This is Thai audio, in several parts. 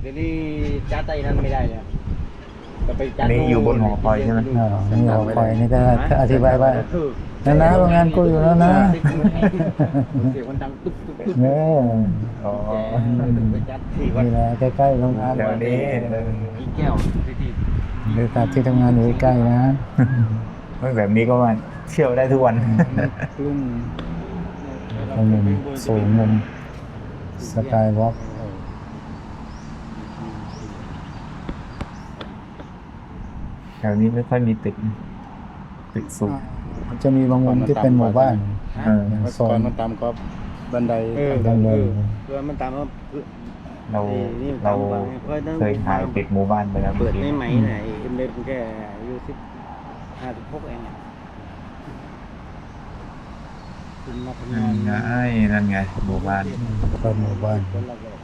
เดี๋ยวนี้จัดไอ้นั้นไม่ได้เลยก็ไปจัอัดนนี้อยู่บนหอคอยใช่ไหม อ่านี่หอคอยนี่ก็อธิบายว่านะนะโรงงานกูอยู่แล้วนะ เสียงมันดังตุ๊บตุ๊บตุ๊บเนี่ยอ๋อไปจัดที่วัดนี่แหละใกล้ๆโรงงานแถวนี้เอออีแก้วที่ที่บริษัทที่ทำงานอยู่ใกล้ๆนะไม่แบบนี้ก็มาเที่ยวได้ทุกวัน กลุ่มตรงมุมสูงมุมสกายวอล์ก แถวนี้ไม่ค่อยมีตึกตึกสูง มันจะมีบางมุมที่เป็นหมู่บ้านเอออย่างเมื่อโซก่อนนมันตามก็บันไดเออบันไดเออเพื่อมันตามว่าเราเราเคยถ่ายตึกหมู่บ้านไปแล้วเปิดไม่ไหมไหนเอ็มเล็กแค่อายุสิบห้าสิบหกเองอะคุณมาทำนั่งานนไงนั่นไงหมู่บ้านเปิดหมู่บ้านคนละแบบ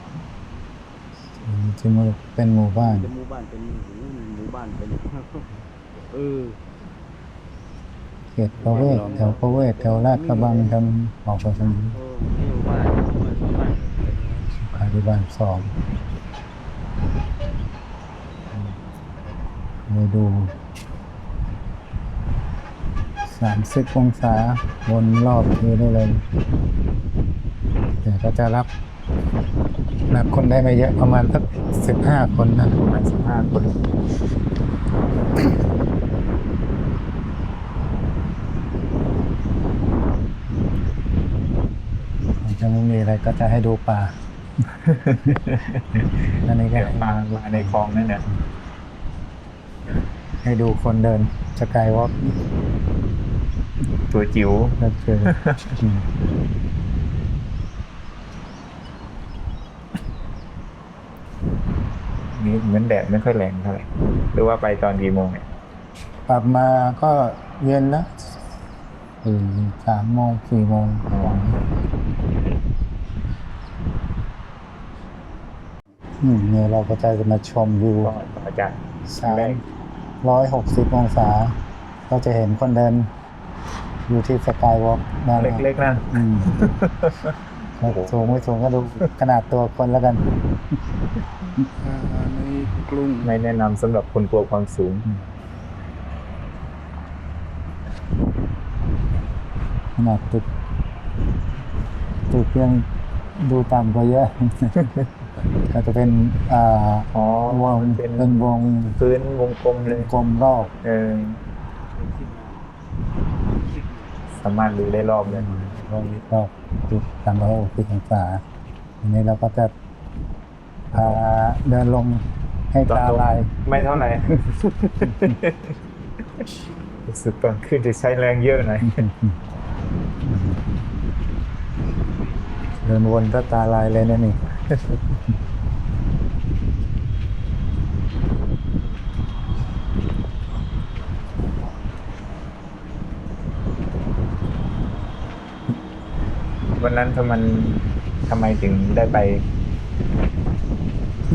ที่มันเป็นหมู่บ้าน เป็นหมู่บ้านเป็นหมู่บ้านเป็นเออเขตประเวศแถวประเวศแถวลาดกระบังทำออกไปทางโอ้นี่หมู่บ้านหมู่บ้านหมู่บ้านคาริบานสองไปดูสามสิบองศาวนรอบนี้ได้เลย แต่ก็จะรับ รับคนได้ไม่เยอะประมาณสักสิบห้าคนนะประมาณสิบห้าคนจะไม่มีอะไรก็จะให้ดูป่าอันนี้ก็เดี๋ยวมามาในคลองนั่นเนี่ยให้ดูคนเดินสกายวอล์กตัวจิ๋วก็คืออืม นี่เหมือนแดดไม่ค่อยแรงเท่าไหร่หรือว่าไปตอนกี่โมงเนี่ยปรับมาก็เย็นแล้วสี่สามโมงสี่โมงอืมเนี่ยเราก็จะมาชมวิวก็อาจารย์สามร้อยหกสิบองศา ก็จะเห็นคนเดินอยู่ที่สกายวอล์กด้านหลังเล็กๆนั่น อืมสูงไม่สูงก็ดูขนาดตัวคนแล้วกัน ในกรุงไม่แนะนำสำหรับคนกลัวความสูง ขนาดตึกตึกยังดูต่ำกว่าเยอะก็จะเป็นอ่าอ๋อวงมันเป็นเป็นวงพื้นวงกลมเลยกลมรอบเออสามารถดูได้รอบเลย รอบรอบตึกสามร้อยหกสิบองศาอันนี้เราก็จะพาเดินลงให้ตาลายไม่เท่าไหร่รู้สึกตอนขึ้นจะใช้แรงเยอะหน่อยเดินวนก็ตาลายเลยนะนี่ วันนั้นทำไมทำไมถึงได้ไป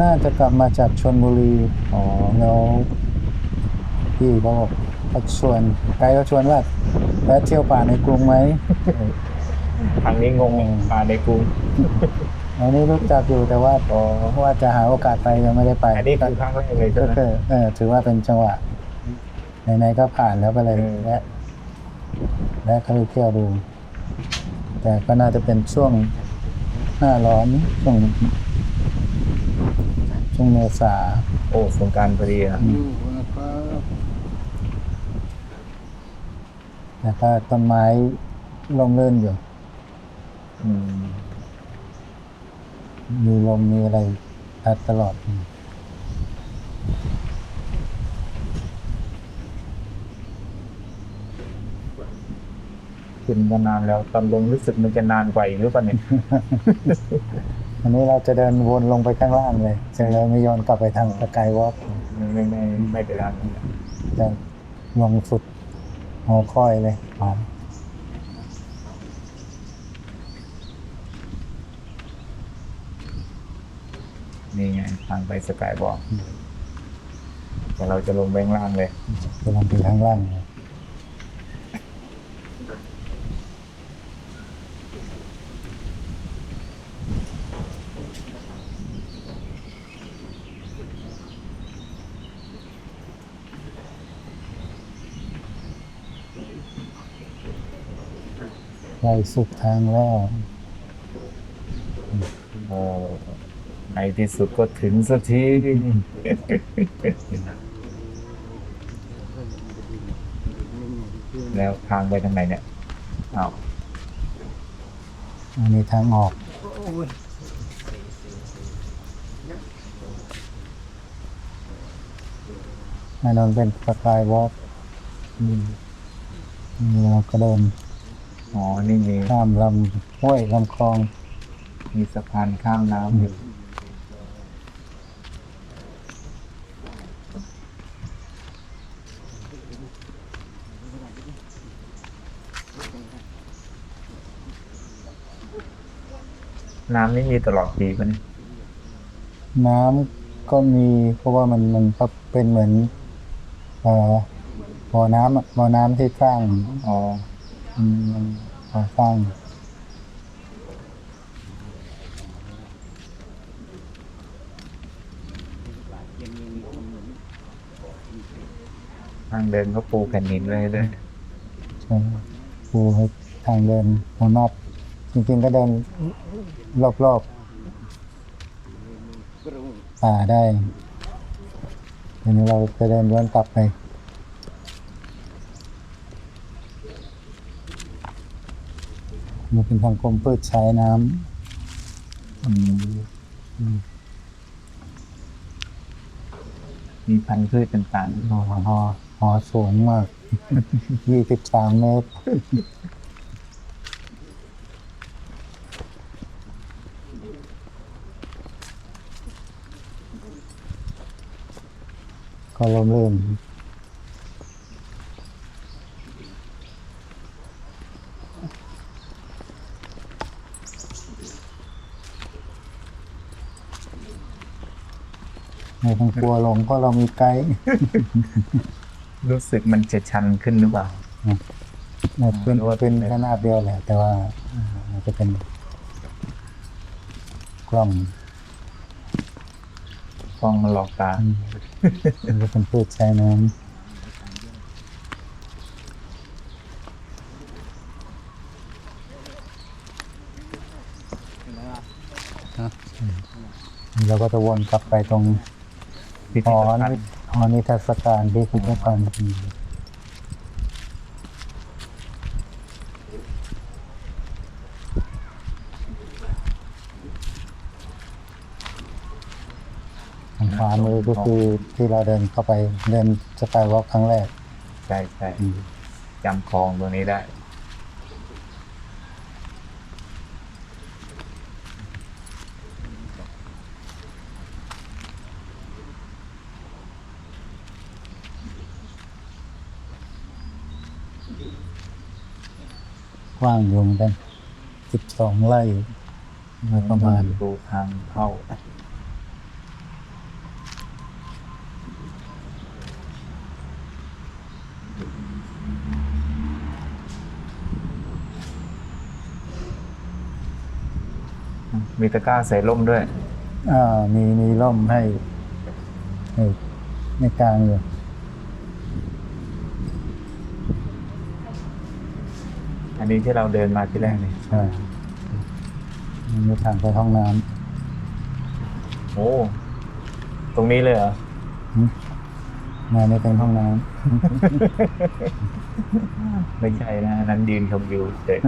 น่าจะกลับมาจากชนบุรีอ๋อแล้วพี่เขาบอกเขาชวนไกด์เขาชวนว่าแวะเที่ยวป่าในกรุงไหมทางนี้งงมาในกรุงอันนี้รู้จักอยู่แต่ว่าอ๋อว่าจะหาโอกาสไปยังไม่ได้ไปอันนี้คือครั้งแรกเลยใช่ก็ไหมคือเออถือว่าเป็นจังหวะไหนๆก็ผ่านแล้วก็เลยเออแวะแวะเข้าไปเที่ยวดู แต่ก็น่าจะเป็นช่วงหน้าร้อนช่วงช่วงเมษาโอ้สงกรารพอดีนะอยู่นะครับแล้วก็ต้นไม้ลมเลื่นอยู่ อืมมีลมมีอะไรพัดตลอด ขึ้นมานานแล้วตอนลงรู้สึกมันจะนานกว่าอีกหรือเปล่าเนี่ยอันนี้เราจะเดินวนลงไปข้างล่างเลยจะเลยไม่ย้อนกลับไปทางสกายวอล์กไม่ไม่ไม่ไม่เป็นไรจะลงสุดหอคอยเลยอ๋อนี่ไงทางไปสกายบอกแต่เราจะลงไปข้างล่างเลยจะลงไปข้างล่างเลย ใกล้สุดทางแล้วโอ้ในที่สุดก็ถึงสักทีแล้วทางไปทางไหนเนี่ยอ้าวอันนี้ทางออกอันนั้นเป็นสกายวอล์กนี่เราก็เดิน อ๋อ นี่มีข้ามลำห้วยลำคลอง มีสะพานข้ามน้ำอยู่น้ำนี่มีตลอดปีปะเนี่ยน้ำก็มีเพราะว่ามันมันก็เป็นเหมือนเอ่อบ่อน้ำอะบ่อน้ำที่สร้างอ๋ออื มมันก่อสร้างทางเดินก็ปูแผ่นดินไว้เลยใช่ปูให้ทางเดินหัวนอกจริงๆก็เดินรอบๆป่าได้เดี๋ยวนี้เราจะเดินย้อนกลับไป มันเป็นทางกรมพืชใช้น้อืมมีพันธุ์พืชต่างำหอหอหอสูงมาก ยี่สิบสามเมตร ก็ลมลื่น ไม่ต้องกลัวหลงเพราะเรามีไกด์ๆรู้สึกมันจะชันขึ้นหรือเปล่าเนี่ยเป็นเป็นขนาดเดียวแหละ แต่ว่าอ่ามันจะเป็นกล้องกล้องมันหลอกตาอืมมันจะเป็นพืชใช้น้ำเราก็จะวนกลับไปตรง พิหพิอธภัณนิฑ์หอนิทรรศการพิพิธภัณฑ์อืมทางขวามือก็คือที่เราเดินเข้าไปเดินสกายวอล์กครั้งแรก ใช่ใช่อืมจำคลองตัวนี้ได้ กว้างอยู่เหมือนกันสิบสองไร่โดยประมาณดูทางเข้ามีตะกร้าใส่ร่มด้วย อ่า มีมีร่มให้ ให้ในกลางอยู่ นนี้ที่เราเดินมาที่แรกนี่ใช่มีทางไปห้องน้โอ้ตรงนี้เลยเหรอำมาไม่เป็นห้องน้ไม่ใช่นะอันนั้นยืนชมวิวเฉย